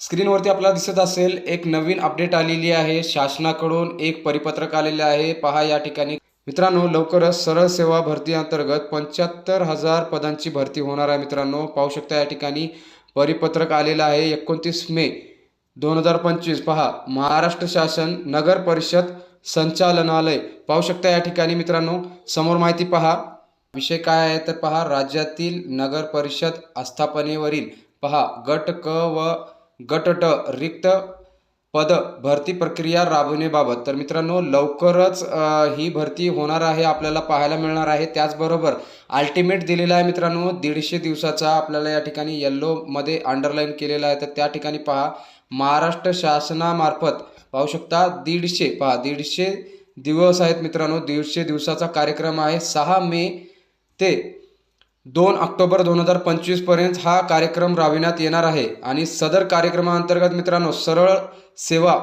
स्क्रीनवरती आपल्याला दिसत असेल एक नवीन अपडेट आलेली आहे. शासनाकडून एक परिपत्रक आलेले आहे. पहा या ठिकाणी. मित्रांनो लवकरच सरळ सेवा भरती अंतर्गत पंच्याहत्तर हजार पदांची भरती होणार आहे मित्रांनो. पाहू शकता या ठिकाणी परिपत्रक आलेलं आहे. एकोणतीस मे दोन हजार पंचवीस. पहा महाराष्ट्र शासन नगर परिषद संचालनालय. पाहू शकता या ठिकाणी मित्रांनो. समोर माहिती पहा. विषय काय आहे तर पहा राज्यातील नगर परिषद आस्थापनेवरील पहा गट क व गट ट रिक्त पद भरती प्रक्रिया राबवण्याबाबत. तर मित्रांनो लवकरच ही भरती होणार आहे आपल्याला पाहायला मिळणार आहे. त्याचबरोबर अल्टिमेट दिलेला आहे मित्रांनो दीडशे दिवसाचा आपल्याला या ठिकाणी येल्लोमध्ये अंडरलाईन केलेला आहे. तर त्या ठिकाणी पहा महाराष्ट्र शासनामार्फत पाहू शकता दीडशे पहा दीडशे दिवस आहेत मित्रांनो दीडशे दिवसाचा कार्यक्रम आहे. सहा मे ते दोन ऑक्टोबर दोन हजार पंचवीसपर्यंत हा कार्यक्रम राबविण्यात येणार आहे. आणि सदर कार्यक्रमाअंतर्गत मित्रांनो सरळ सेवा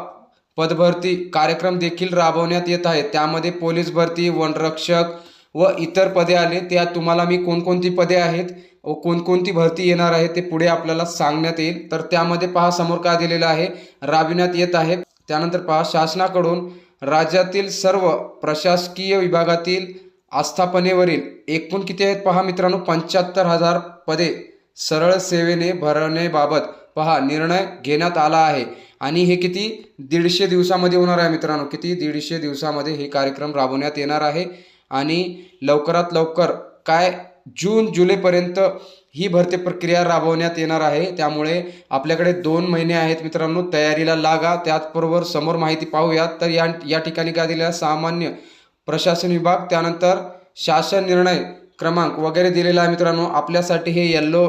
पदभरती कार्यक्रम देखील राबवण्यात येत आहे. त्यामध्ये पोलीस भरती वनरक्षक व इतर पदे आले. त्या तुम्हाला मी कोणकोणती पदे आहेत व कोणकोणती भरती येणार आहे ते पुढे आपल्याला सांगण्यात येईल. तर त्यामध्ये पहा समोर काय दिलेलं आहे राबविण्यात येत आहे. त्यानंतर पहा शासनाकडून राज्यातील सर्व प्रशासकीय विभागातील आस्थापनेवरील एकूण किती आहेत पहा मित्रांनो? पंच्याहत्तर हजार पदे सरळ सेवेने भरण्याबाबत पहा निर्णय घेण्यात आला आहे. आणि हे किती? दीडशे दिवसामध्ये होणार आहे मित्रांनो. किती? दीडशे दिवसामध्ये हे कार्यक्रम राबवण्यात येणार आहे. आणि लवकरात लवकर काय? जून जुलैपर्यंत ही भरती प्रक्रिया राबवण्यात येणार आहे. त्यामुळे आपल्याकडे दोन महिने आहेत मित्रांनो. तयारीला लागा. त्याचबरोबर समोर माहिती पाहूयात. तर या या ठिकाणी काय दिलेलं सामान्य प्रशासन विभाग त्यानंतर शासन निर्णय क्रमांक वगैरे दिलेला आहे मित्रांनो. आपल्यासाठी हे येल्लो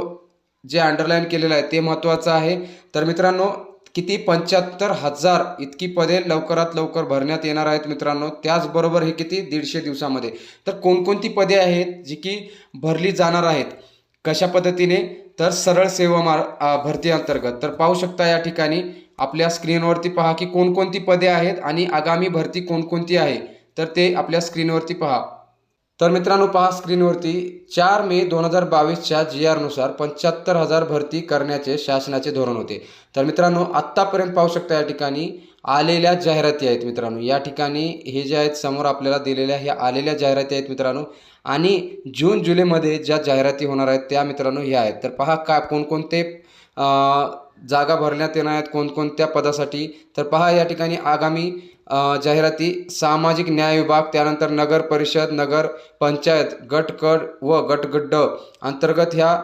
जे अंडरलाईन केलेलं आहे ते महत्त्वाचं आहे. तर मित्रांनो किती? पंच्याहत्तर हजार इतकी पदे लवकरात लवकर भरण्यात येणार आहेत मित्रांनो. त्याचबरोबर हे किती? दीडशे दिवसामध्ये. तर कोणकोणती पदे आहेत जी की भरली जाणार आहेत? कशा पद्धतीने? तर सरळ सेवा मार भरती अंतर्गत. तर पाहू शकता या ठिकाणी आपल्या स्क्रीनवरती पहा की कोणकोणती पदे आहेत आणि आगामी भरती कोणकोणती आहे. तर ते आपल्या स्क्रीनवरती पहा. तर मित्रांनो पहा स्क्रीनवरती चार मे दोन हजार बावीसच्या जी आरनुसार पंच्याहत्तर हजार भरती करण्याचे शासनाचे धोरण होते. तर मित्रांनो आत्तापर्यंत पाहू शकता या ठिकाणी आलेल्या जाहिराती आहेत मित्रांनो. या ठिकाणी हे जे आहेत समोर आपल्याला दिलेल्या ह्या आलेल्या जाहिराती आहेत मित्रांनो. आणि जून जुलैमध्ये ज्या जाहिराती होणार आहेत त्या मित्रांनो ह्या आहेत. तर पहा काय कोणकोणते जागा भरण्यात येणार आहेत कोणकोणत्या पदासाठी. तर पहा या ठिकाणी आगामी जाहिराती सामाजिक न्याय विभाग त्यानंतर नगर परिषद नगर पंचायत गटकड व गटगड्ड अंतर्गत ह्या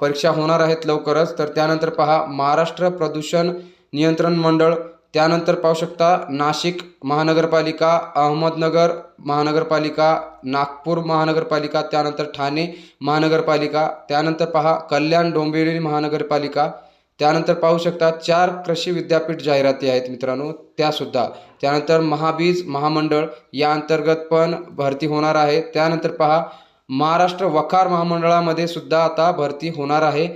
परीक्षा होणार आहेत लवकरच. तर त्यानंतर पहा महाराष्ट्र प्रदूषण नियंत्रण मंडळ त्यानंतर पाहू शकता नाशिक महानगरपालिका अहमदनगर महानगरपालिका नागपूर महानगरपालिका त्यानंतर ठाणे महानगरपालिका त्यानंतर पहा कल्याण डोंबिवली महानगरपालिका त्यानंतर पाहू शकता चार कृषी विद्यापीठ जाहिराती आहेत मित्रांनो त्यासुद्धा. त्यानंतर महाबीज महामंडळ या अंतर्गत पण भरती होणार आहे. त्यानंतर पहा महाराष्ट्र वखार महामंडळामध्ये सुद्धा आता भरती होणार आहे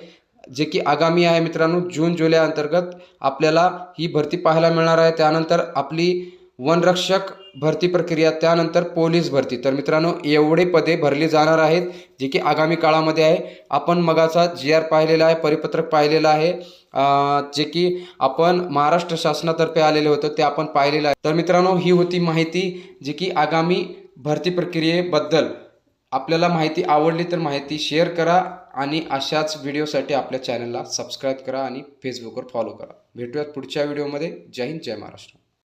जे की आगामी आहे मित्रांनो जून जुलै अंतर्गत आपल्याला ही भरती पाहायला मिळणार आहे. त्यानंतर आपली वनरक्षक भरती प्रक्रिया त्यानंतर पोलीस भरती. तर मित्रांनो एवढे पदे भरली जाणार आहेत जे की आगामी काळामध्ये आहे. आपण मगाचा जी आर पाहिलेला आहे परिपत्रक पाहिलेलं आहे. जे की आपण महाराष्ट्र शासनातर्फे आलेले होतं ते आपण पाहिलेलं आहे. तर मित्रांनो ही होती माहिती जी की आगामी भरती प्रक्रियेबद्दल. आपल्याला माहिती आवडली तर माहिती शेअर करा आणि अशाच व्हिडिओसाठी आपल्या चॅनलला सबस्क्राईब करा आणि फेसबुकवर फॉलो करा. भेटूयात पुढच्या व्हिडिओमध्ये. जय हिंद जय महाराष्ट्र.